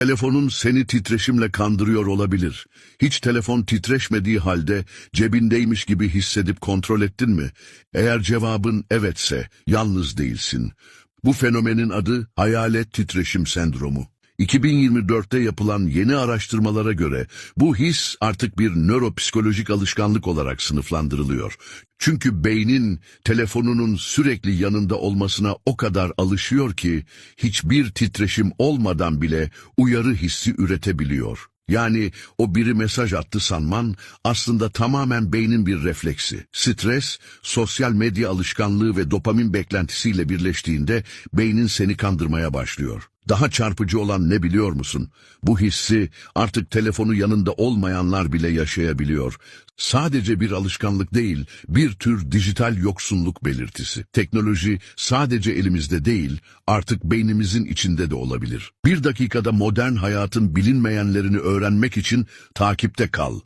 Telefonun seni titreşimle kandırıyor olabilir. Hiç telefon titreşmediği halde cebindeymiş gibi hissedip kontrol ettin mi? Eğer cevabın evetse yalnız değilsin. Bu fenomenin adı hayalet titreşim sendromu. 2024'te yapılan yeni araştırmalara göre bu his artık bir nöropsikolojik alışkanlık olarak sınıflandırılıyor. Çünkü beynin telefonunun sürekli yanında olmasına o kadar alışıyor ki hiçbir titreşim olmadan bile uyarı hissi üretebiliyor. Yani o biri mesaj attı sanman aslında tamamen beynin bir refleksi. Stres, sosyal medya alışkanlığı ve dopamin beklentisiyle birleştiğinde beynin seni kandırmaya başlıyor. Daha çarpıcı olan ne biliyor musun? Bu hissi artık telefonu yanında olmayanlar bile yaşayabiliyor. Sadece bir alışkanlık değil, bir tür dijital yoksunluk belirtisi. Teknoloji sadece elimizde değil, artık beynimizin içinde de olabilir. Bir dakikada modern hayatın bilinmeyenlerini öğrenmek için takipte kal.